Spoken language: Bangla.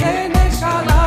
মনে নেশালা